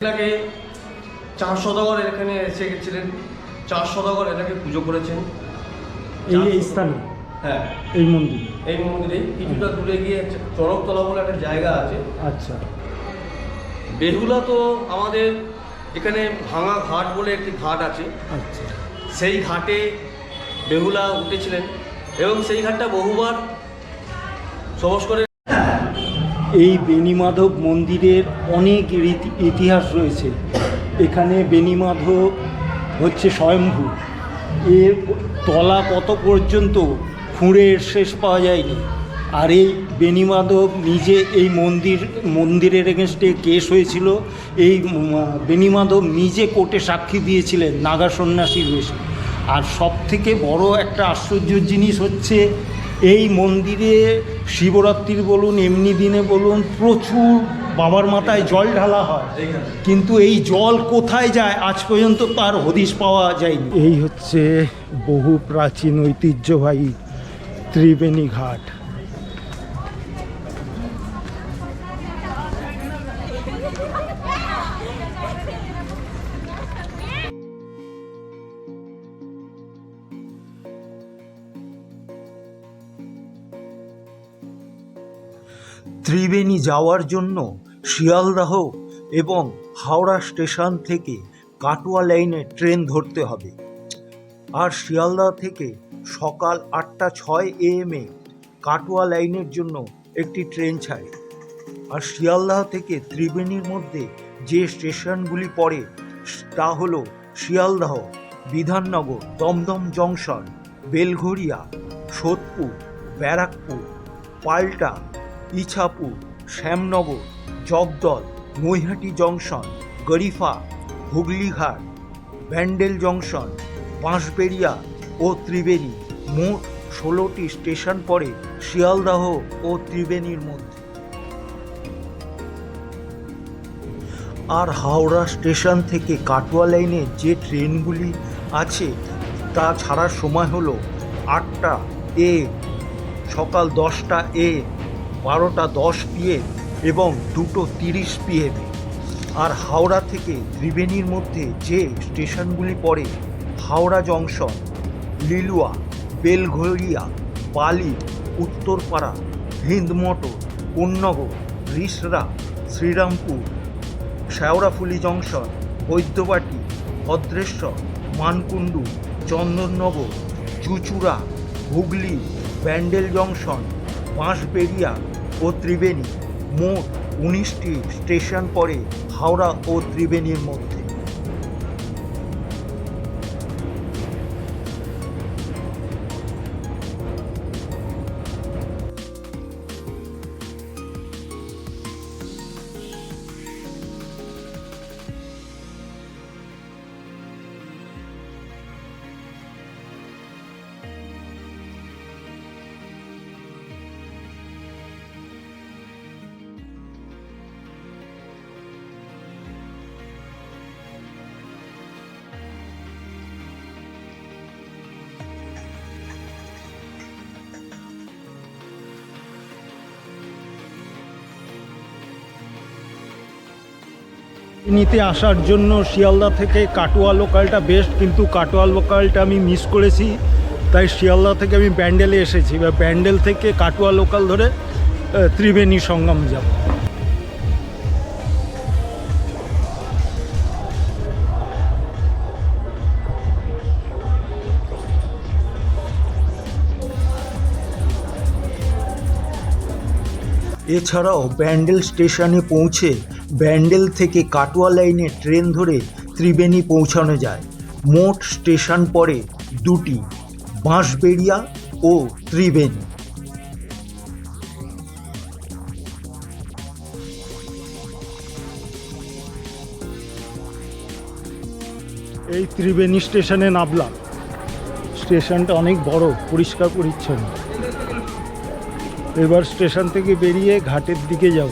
এনাকে চার সদাগর এখানে এসে গেছিলেন। চার সদাগর এনাকে পুজো করেছেন। এই এই স্থানে? হ্যাঁ। এই মন্দির? এই মন্দিরে কিছুটা দূরে গিয়ে চরকতলা বলে একটা জায়গা আছে। আচ্ছা। বেহুলা তো আমাদের এখানে ভাঙা ঘাট বলে একটি ঘাট আছে। আচ্ছা। সেই ঘাটে বেহুলা উঠেছিলেন এবং সেই ঘাটটা বহুবার সবস করে এই বেণীমাধব মন্দিরের অনেক ইতিহাস রয়েছে। এখানে বেণীমাধব হচ্ছে স্বয়ম্ভু। এর তলা কত পর্যন্ত খুঁড়ে শেষ পাওয়া যায়নি। আর এই বেণীমাধব নিজে এই মন্দির, মন্দিরের এগেনস্টে কেস হয়েছিল। এই বেণীমাধব নিজে কোর্টে সাক্ষী দিয়েছিলেন নাগা সন্ন্যাসীর বেশে। আর সব থেকে বড় একটা আশ্চর্য জিনিস হচ্ছে, এই মন্দিরে শিবরাত্রির বলুন, এমনি দিনে বলুন, প্রচুর বাবার মাথায় জল ঢালা হয়। কিন্তু এই জল কোথায় যায়? আজ পর্যন্ত তার হদিশ পাওয়া যায়নি। এই হচ্ছে বহু প্রাচীন ঐতিহ্যবাহী ত্রিবেণী ঘাট। ত্রিবেণী যাওয়ার জন্য শিয়ালদাহ এবং হাওড়া স্টেশন থেকে কাটোয়া লাইনে ট্রেন ধরতে হবে। আর শিয়ালদাহ থেকে সকাল আটটা ছয় এএমে কাটোয়া লাইনের জন্য একটি ট্রেন ছাড়ে। আর শিয়ালদাহ থেকে ত্রিবেণীর মধ্যে যে স্টেশনগুলি পড়ে, তা হল Sealdah, Bidhannagar, Dum Dum junction Belgharia Sodepur, Barrackpore, Palta Ichapur Shyamnagar, Jagaddal, Naihati junction, Garifa, Hooghly Ghat, Bandel junction, Bansberia ও ত্রিবেণী। মোট ষোলোটি স্টেশন পড়ে শিয়ালদাহ ও ত্রিবেণীর মধ্যে। আর হাওড়া স্টেশন থেকে কাটোয়া লাইনে যে ট্রেনগুলি আছে, তা ছাড়ার সময় হলো আটটা এ, সকাল দশটা এ বারোটা দশ পিএম এবং দুটো তিরিশ পিএমে আর হাওড়া থেকে ত্রিবেণীর মধ্যে যে স্টেশনগুলি পড়ে, Howrah junction, Liluah, Belgharia Bally Uttarpara Hind Motor Konnagar, Rishra, Serampore Sheoraphuli junction, Baidyabati, Bhadreswar, Mankundu, Chandannagar, Chuchura, Hooghly, Bandel junction Bansberia ও ত্রিবেণী মোট উনিশটি স্টেশন পড়ে হাওড়া ও ত্রিবেণীর মধ্যে। নিতে আসার জন্য শিয়ালদা থেকে কাটোয়া লোকালটা বেস্ট কিন্তু কাটোয়া লোকালটা আমি মিস করেছি। তাই শিয়ালদা থেকে আমি ব্যান্ডেলে এসেছি। বা ব্যান্ডেল থেকে কাটোয়া লোকাল ধরে ত্রিবেণী সঙ্গম যাব। এছাড়াও ব্যান্ডেল স্টেশনে পৌঁছে ব্যান্ডেল থেকে কাটোয়া লাইনে ট্রেন ধরে ত্রিবেণী পৌঁছানো যায়। মোট স্টেশন পড়ে দুটি, বাঁশবেড়িয়া ও ত্রিবেণী। এই ত্রিবেণী স্টেশনে নামলাম। স্টেশনটা অনেক বড়, পরিষ্কার পরিচ্ছন্ন। এবার স্টেশন থেকে বেরিয়ে ঘাটের দিকে যাব।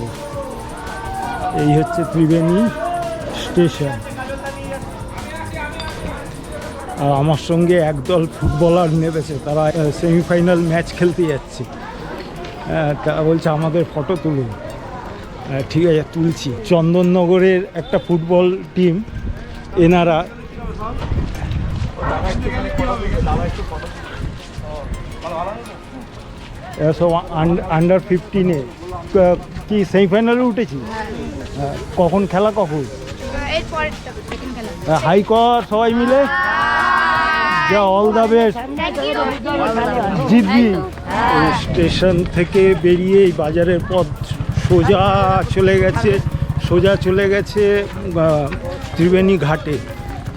এই হচ্ছে ত্রিবেণী স্টেশন। আর আমার সঙ্গে একদল ফুটবলার নেমেছে, তারা সেমিফাইনাল ম্যাচ খেলতে যাচ্ছে। তারা বলছে, আমাদের ফটো তুলুন। ঠিক আছে, তুলছি। চন্দননগরের একটা ফুটবল টিম, এনারা সব আন্ডার ফিফটিনে। কি, সেমিফাইনালে উঠেছি? কখন খেলা কখন? হাই কর সবাই মিলে? যা অল দ্য বেস্ট জিতবি। স্টেশন থেকে বেরিয়ে এই বাজারের পথ সোজা চলে গেছে সোজা চলে গেছে ত্রিবেণী ঘাটে।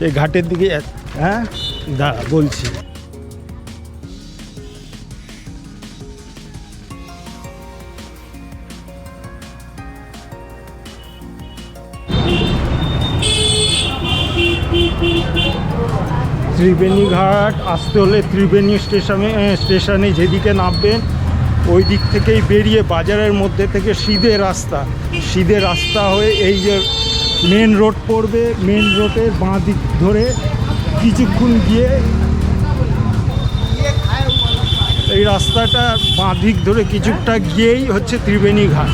এই ঘাটের দিকে হ্যাঁ? বলছি। ত্রিবেণী ঘাট, আসতে হলে ত্রিবেণী স্টেশনে স্টেশনে যেদিকে নামবেন, ওই দিক থেকেই বেরিয়ে বাজারের মধ্যে থেকে সিধে রাস্তা। সিধে রাস্তা হয়ে এই যে মেন রোড পড়বে মেন রোডের বাঁ দিক ধরে কিছুক্ষণ গিয়ে এই রাস্তাটা বাঁ দিক ধরে কিছুটা গিয়েই হচ্ছে ত্রিবেণী ঘাট।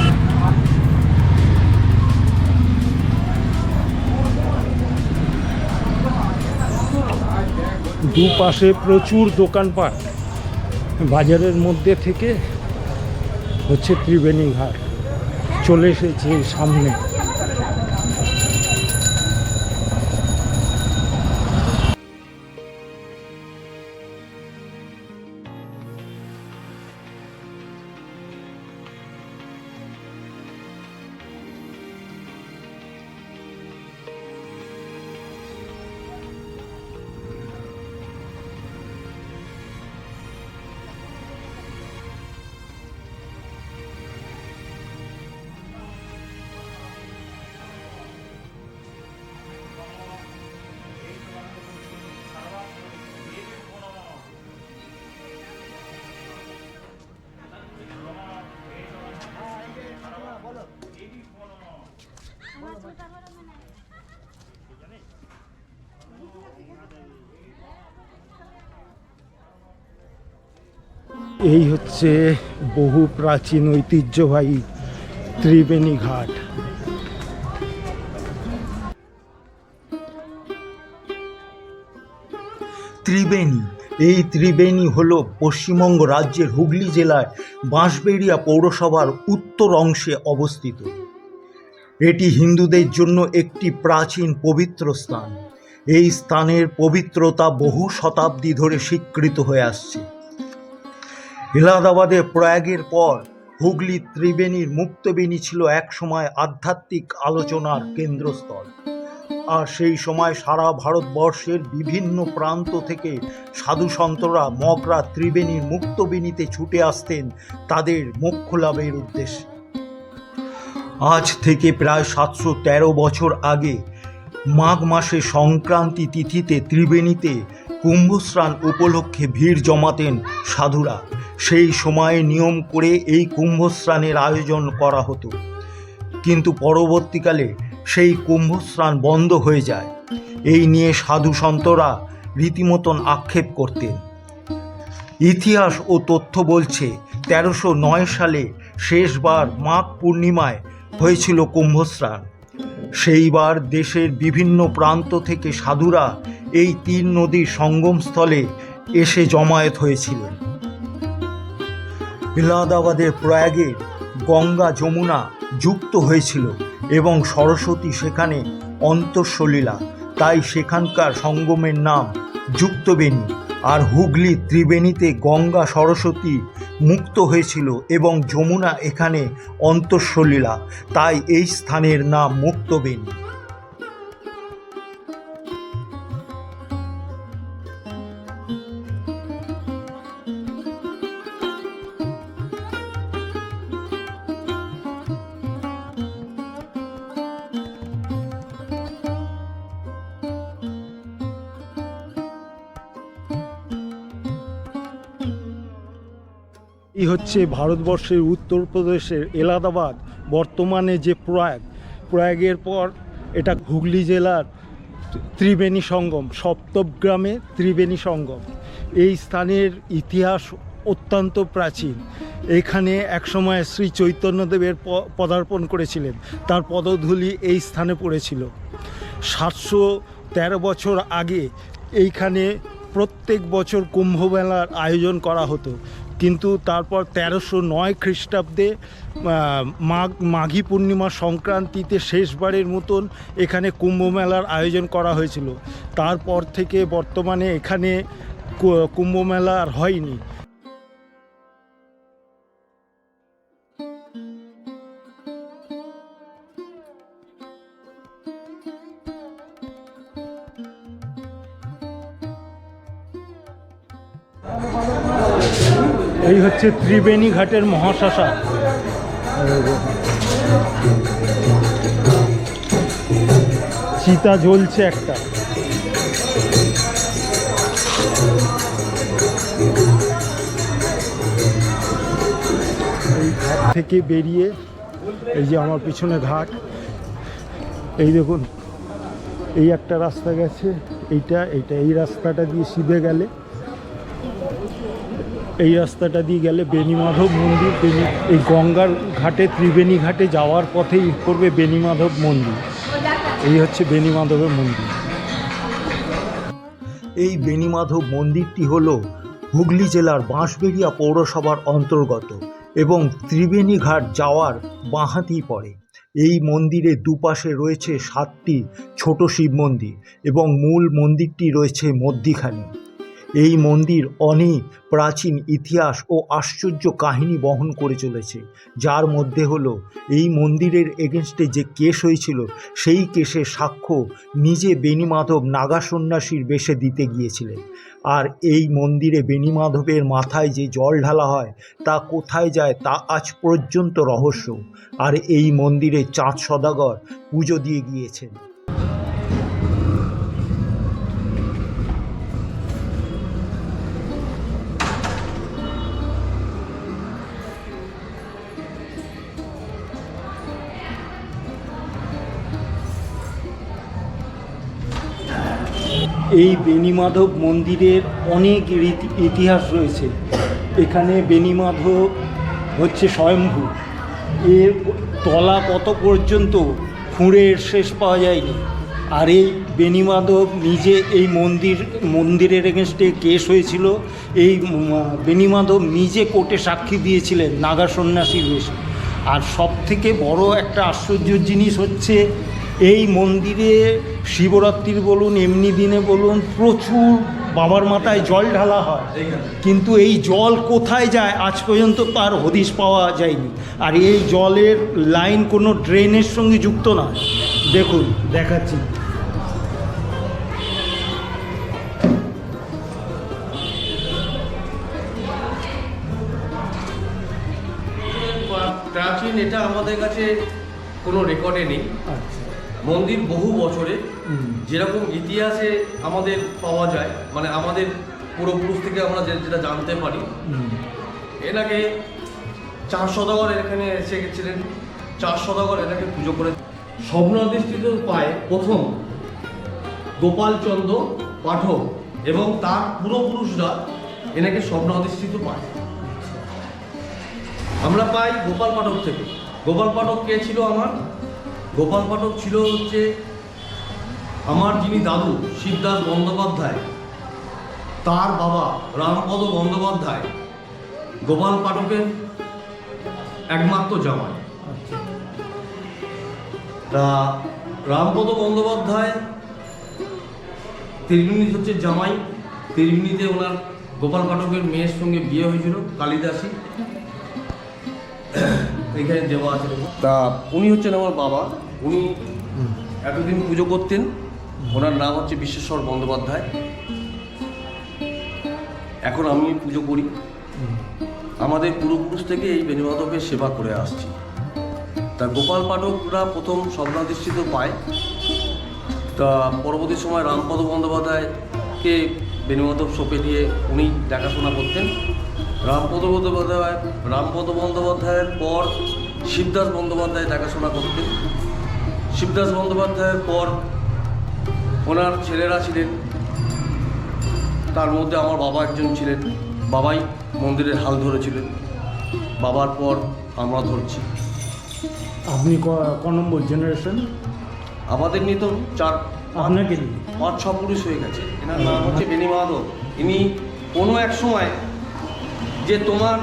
দুপাশে প্রচুর দোকানপাট। বাজারের মধ্যে থেকে হচ্ছে ত্রিবেণী ঘাট। চলে এসেছে সামনে। এই হচ্ছে বহু প্রাচীন ঐতিহ্যবাহী ত্রিবেণী ঘাট। ত্রিবেণী, এই ত্রিবেণী হল পশ্চিমবঙ্গ রাজ্যের হুগলি জেলার বাঁশবেড়িয়া পৌরসভার উত্তর অংশে অবস্থিত। এটি হিন্দুদের জন্য একটি প্রাচীন পবিত্র স্থান। এই স্থানের পবিত্রতা বহু শতাব্দী ধরে স্বীকৃত হয়ে আসছে। এলাহাবাদের প্রয়াগের পর হুগলি ত্রিবেণীর মুক্তবেণী ছিল একসময় আধ্যাত্মিক আলোচনার কেন্দ্রস্থল। আর সেই সময় সারা ভারতবর্ষের বিভিন্ন প্রান্ত থেকে সাধু সন্তরা মগরা ত্রিবেণীর মুক্তবেণীতে ছুটে আসতেন তাদের মোক্ষ লাভের উদ্দেশ্যে। আজ থেকে প্রায় সাতশো তেরো বছর আগে মাঘ মাসে সংক্রান্তি তিথিতে ত্রিবেণীতে কুম্ভস্নান উপলক্ষে ভিড় জমাতেন সাধুরা। সেই সময়ে নিয়ম করে এই কুম্ভস্নানের আয়োজন করা হতো। কিন্তু পরবর্তীকালে সেই কুম্ভস্নান বন্ধ হয়ে যায়। এই নিয়ে সাধু সন্তরা রীতিমতন আক্ষেপ করতেন। ইতিহাস ও তথ্য বলছে, তেরোশো নয় সালে শেষবার মাঘ পূর্ণিমায় হয়েছিল কুম্ভস্নান। সেইবার দেশের বিভিন্ন প্রান্ত থেকে সাধুরা এই তিন নদীর সঙ্গমস্থলে এসে জমায়েত হয়েছিলেন। এলাহাবাদের প্রয়াগে গঙ্গা যমুনা যুক্ত হয়েছিল এবং সরস্বতী সেখানে অন্তঃসলীলা, তাই সেখানকার সঙ্গমের নাম যুক্তবেণী আর হুগলি ত্রিবেণীতে গঙ্গা সরস্বতী মুক্ত হয়েছিল এবং যমুনা এখানে অন্তঃসলীলা, তাই এই স্থানের নাম মুক্তবেণী। এই হচ্ছে ভারতবর্ষের উত্তরপ্রদেশের এলাহাবাদ, বর্তমানে যে প্রয়াগ। প্রয়াগের পর এটা হুগলি জেলার ত্রিবেণী সঙ্গম সপ্তগ্রামে ত্রিবেণী সঙ্গম। এই স্থানের ইতিহাস অত্যন্ত প্রাচীন। এখানে একসময় শ্রী চৈতন্যদেবের পদার্পণ করেছিলেন। তার পদধূলি এই স্থানে পড়েছিল। সাতশো তেরো বছর আগে এইখানে প্রত্যেক বছর কুম্ভমেলার আয়োজন করা হতো। কিন্তু তারপর তেরোশো নয় খ্রিস্টাব্দে মাঘ, মাঘী পূর্ণিমা সংক্রান্তিতে শেষবারের মতন এখানে কুম্ভমেলার আয়োজন করা হয়েছিল। তারপর থেকে বর্তমানে এখানে কুম্ভমেলা আর হয়নি। হচ্ছে ত্রিবেণী ঘাটের মহাশ্মশান চিতা জ্বলছে একটা। থেকে বেরিয়ে এই যে আমার পিছনে ঘাট, এই দেখুন, এই একটা রাস্তা গেছে, এইটা এইটা, এই রাস্তাটা দিয়ে সিধে গেলে এই রাস্তাটা দিয়ে গেলে বেণীমাধব মন্দির এই গঙ্গার ঘাটে, ত্রিবেণী ঘাটে যাওয়ার পথেই পড়বে বেণীমাধব মন্দির। এই হচ্ছে বেণীমাধবের মন্দির। এই বেণীমাধব মন্দিরটি হল হুগলি জেলার বাঁশবেড়িয়া পৌরসভার অন্তর্গত এবং ত্রিবেণী ঘাট যাওয়ার বাঁহাতেই পড়ে। এই মন্দিরে দুপাশে রয়েছে সাতটি ছোট শিব মন্দির এবং মূল মন্দিরটি রয়েছে মধ্যিখানে। এই মন্দির অনেক প্রাচীন ইতিহাস ও আশ্চর্য কাহিনী বহন করে চলেছে। যার মধ্যে হলো, এই মন্দিরের এগেনস্টে যে কেস হয়েছিল, সেই কেসের সাক্ষ্য নিজে বেণীমাধব নাগা সন্ন্যাসীর বেশে দিতে গিয়েছিলেন। আর এই মন্দিরে বেণীমাধবের মাথায় যে জল ঢালা হয়, তা কোথায় যায় তা আজ পর্যন্ত রহস্য। আর এই মন্দিরে চাঁদ সদাগর পুজো দিয়ে গিয়েছেন। এই বেণীমাধব মন্দিরের অনেক ইতিহাস রয়েছে। এখানে বেণীমাধব হচ্ছে স্বয়ম্ভু। এর তলা কত পর্যন্ত খুঁড়ের শেষ পাওয়া যায়নি। আর এই বেণীমাধব নিজে এই মন্দির, মন্দিরের এগেনস্টে কেস হয়েছিল। এই বেণীমাধব নিজে কোর্টে সাক্ষী দিয়েছিলেন, নাগা সন্ন্যাসীর বেশে আর সব থেকে বড় একটা আশ্চর্য জিনিস হচ্ছে এই মন্দিরে শিবরাত্রির বলুন এমনি দিনে বলুন প্রচুর বাবার মাথায় জল ঢালা হয়। কিন্তু এই জল কোথায় যায়? আজ পর্যন্ত তার হদিশ পাওয়া যায়নি। আর এই জলের লাইন কোনো ড্রেনের সঙ্গে যুক্ত নয়। দেখুন দেখাচ্ছি। প্রাচীন এটা আমাদের কাছে কোনো রেকর্ডে নেই। আচ্ছা। মন্দির বহু বছরে যেরকম ইতিহাসে আমাদের পাওয়া যায় মানে আমাদের পূর্বপুরুষ থেকে আমরা যেটা জানতে পারি। এনাকে চার সদাগর এখানে এসে গেছিলেন চার সদাগর এনাকে পুজো করে স্বপ্নাধিষ্ঠিত পায় প্রথম গোপালচন্দ্র পাঠক এবং তার পূর্বপুরুষরা এনাকে স্বপ্ন অধিষ্ঠিত পায়। আমরা পাই গোপাল পাঠক থেকে। গোপাল পাঠক কে ছিল আমার? গোপাল পাঠক ছিল হচ্ছে আমার যিনি দাদু, শিবদাস বন্দ্যোপাধ্যায়, তার বাবা রামপদ বন্দ্যোপাধ্যায়, গোপাল পাঠকের একমাত্র জামাই। তা রামপদ বন্দ্যোপাধ্যায় ত্রিবেণী হচ্ছে জামাই। ত্রিবেণীতে ওনার গোপাল পাঠকের মেয়ের সঙ্গে বিয়ে হয়েছিল, কালিদাসী। এখানে দেওয়া আছে। তা উনি হচ্ছেন আমার বাবা। উনি এতদিন পুজো করতেন ওনার নাম হচ্ছে বিশ্বেশ্বর বন্দ্যোপাধ্যায়। এখন আমি পুজো করি। আমাদের পূর্বপুরুষ থেকে এই বেণীমাধবের সেবা করে আসছি। তা গোপাল পাঠকরা প্রথম স্বপ্নাধিষ্ঠিত পায়। তা পরবর্তী সময় রামপদ বন্দ্যোপাধ্যায়কে বেণুমাধব সোপে দিয়ে উনি দেখাশোনা করতেন। রামপদ বন্দ্যোপাধ্যায় রামপদ বন্দ্যোপাধ্যায়ের পর শিবদাস বন্দ্যোপাধ্যায় দেখাশোনা করতেন। শিবদাস বন্দ্যোপাধ্যায়ের পর ওনার ছেলেরা ছিলেন। তার মধ্যে আমার বাবা একজন ছিলেন। বাবাই মন্দিরের হাল ধরেছিলেন। বাবার পর আমরা ধরছি। আপনি ক- ক নম্বর জেনারেশন আমাদের নিয়ে তো চার আপনাকে পাঁচ ছ পুরুষ হয়ে গেছে। এনার নাম হচ্ছে বেনি মাধব ইনি কোনো এক সময় যে তোমার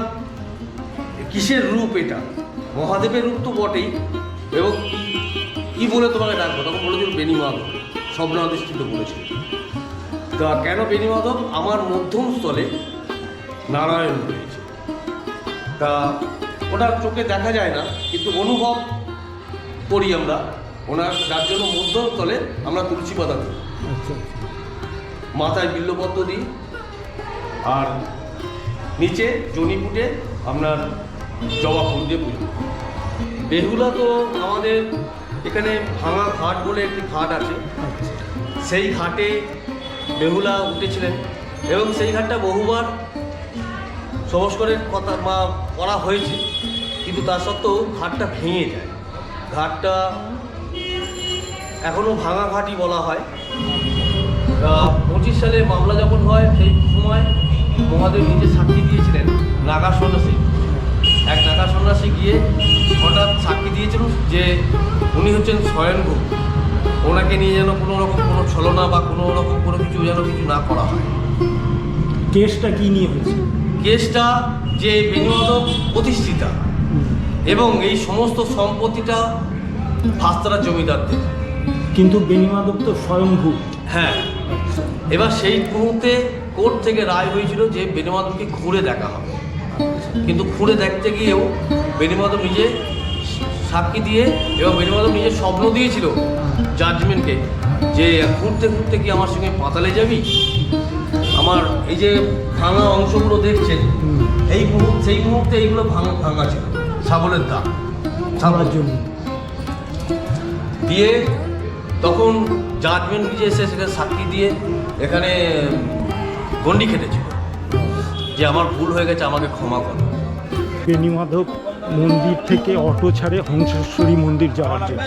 কিসের রূপ এটা? মহাদেবের রূপ তো বটেই। এবং কি বলে তোমাকে ডাকবো? তখন বলেছিল বেনি মাধব। স্বপ্নাধিষ্ঠিত করেছিল তা কেন বেনি মাধব? আমার মধ্যম স্থলে নারায়ণ রয়েছে। তা ওটা চোখে দেখা যায় না কিন্তু অনুভব করি আমরা। ওনার যার জন্য মধ্যস্থলে আমরা তুলসী পাতা দিই। আচ্ছা আচ্ছা। মাথায় বিল্লপত্র দিই। আর নিচে জনি ফুটে আপনার জবা ফুল দিয়ে পুজো বেহুলা তো আমাদের এখানে ভাঙা ঘাট বলে একটি ঘাট আছে। সেই ঘাটে বেহুলা উঠেছিলেন এবং সেই ঘাটটা বহুবার সংস্কারের কথা বা করা হয়েছে, কিন্তু তা সত্ত্বেও ঘাটটা ভেঙে যায়। ঘাটটা এখনও ভাঙা ঘাটই বলা হয়। পঁচিশ সালে মামলা যখন হয়, সেই সময় মহাদেব নিজে সাক্ষী দিয়েছিলেন নাগা সন্ন্যাসী। এক নাগা সন্ন্যাসী গিয়ে হঠাৎ সাক্ষী দিয়েছিল যে উনি হচ্ছেন স্বয়ংভূ। ওনাকে নিয়ে যেন কোনো রকম কোনো ছলনা বা কোনো রকম কোনো কিছু যেন কিছু না করা হয়। কেসটা কি নিয়ে হয়েছে? কেসটা যে বেণুমাধব প্রতিষ্ঠিতা এবং এই সমস্ত সম্পত্তিটা ভাস্তারা জমিদারদের। কিন্তু বেনিমাধব তো স্বয়ংভূ। হ্যাঁ এবার সেই মুহূর্তে কোর্ট থেকে রায় হয়েছিল যে বেণুমাধবকে ঘুরে দেখা হবে। কিন্তু ঘুরে দেখতে গিয়েও বেণুমাধব নিজে সাক্ষী দিয়ে এবং বেণুমাধব নিজের স্বপ্ন দিয়েছিল জাজমেন্টকে যে ঘুরতে ঘুরতে কি আমার সঙ্গে পাতালে যাবি? আমার এই যে ভাঙা অংশগুলো দেখছেন। এই মুহূর্তে সেই মুহূর্তে এইগুলো ভাঙা ভাঙা ছিল ছাগলের দাগ ছাড়ার জন্য দিয়ে তখন জাজমেন্ট নিজে এসে সেখানে সাক্ষী দিয়ে এখানে গন্ডি কেটেছিল যে আমার ভুল হয়ে গেছে আমাকে ক্ষমা করো। বেনিমাধব মন্দির থেকে অটো ছাড়ে হংসেশ্বরী মন্দির যাওয়ার জন্য।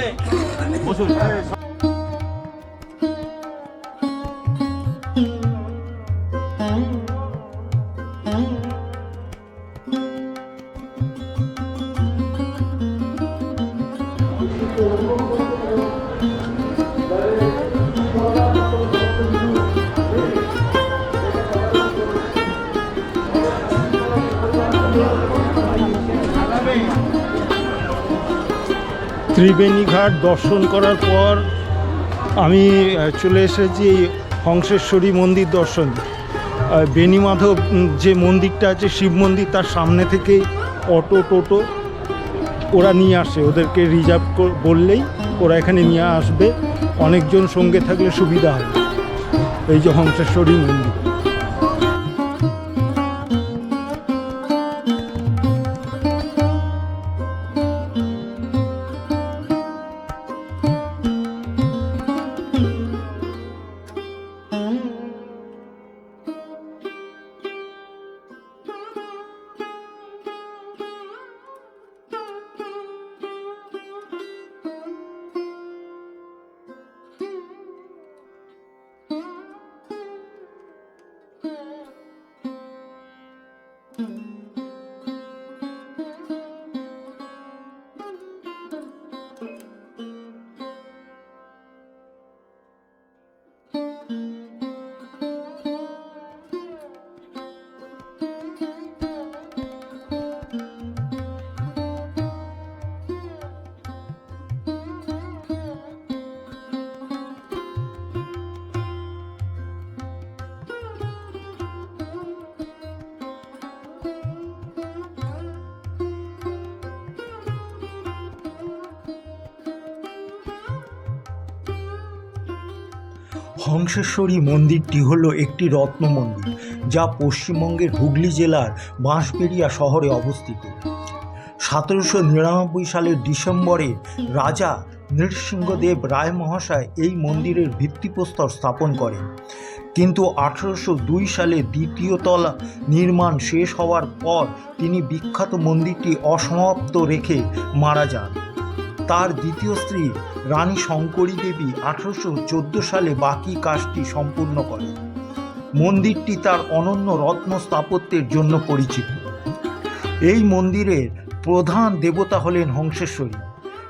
ত্রিবেণী ঘাট দর্শন করার পর আমি চলে এসেছি এই হংসেশ্বরী মন্দির দর্শন। বেণীমাধব যে মন্দিরটা আছে, শিব মন্দির, তার সামনে থেকেই অটো টোটো ওরা নিয়ে আসে। ওদেরকে রিজার্ভ বললেই ওরা এখানে নিয়ে আসবে। অনেকজন সঙ্গে থাকলে সুবিধা হয়। এই যে হংসেশ্বরী মন্দির। Mm-hmm. হংসেশ্বরী মন্দিরটি হল একটি রত্ন মন্দির, যা পশ্চিমবঙ্গের হুগলি জেলার বাঁশবেড়িয়া শহরে অবস্থিত। সতেরোশো নিরানব্বই সালের ডিসেম্বরে রাজা নৃসিংহদেব রায় মহাশয় এই মন্দিরের ভিত্তিপ্রস্তর স্থাপন করেন। কিন্তু আঠারোশো দুই সালে দ্বিতীয় তলা নির্মাণ শেষ হওয়ার পর তিনি বিখ্যাত মন্দিরটি অসমাপ্ত রেখে মারা যান। তার দ্বিতীয় স্ত্রী রানী শঙ্করী দেবী আঠারোশো চোদ্দ সালে বাকি কাজটি সম্পূর্ণ করেন। মন্দিরটি তার অনন্য রত্ন স্থাপত্যের জন্য পরিচিত। এই মন্দিরের প্রধান দেবতা হলেন হংসেশ্বরী।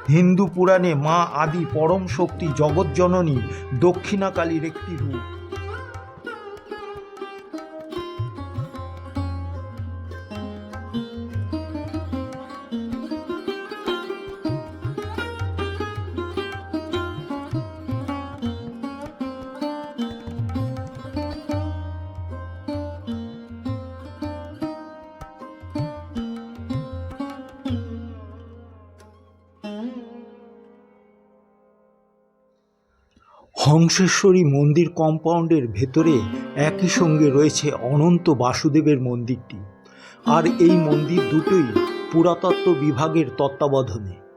হিন্দু পুরাণে মা আদি পরম শক্তি জগৎজননী দক্ষিণাকালীর একটি রূপ। হংসেশ্বরী মন্দির কম্পাউন্ডের ভেতরে একই সঙ্গে রয়েছে অনন্ত বাসুদেবের মন্দিরটি। আর এই মন্দির দুটোই পুরাতত্ত্ব বিভাগের তত্ত্বাবধানে।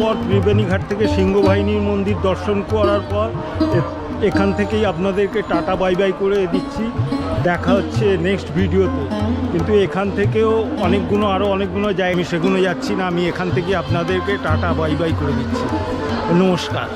পর ত্রিবেণীঘাট থেকে সিংহবাহিনীর মন্দির দর্শন করার পর এখান থেকেই আপনাদেরকে টাটা বাই বাই করে দিচ্ছি। দেখা হচ্ছে নেক্সট ভিডিওতে। কিন্তু এখান থেকেও অনেকগুলো আরও অনেকগুলো জায়গা আমি সেগুলো যাচ্ছি না, আমি এখান থেকে আপনাদেরকে টাটা বাই বাই করে দিচ্ছি। নমস্কার।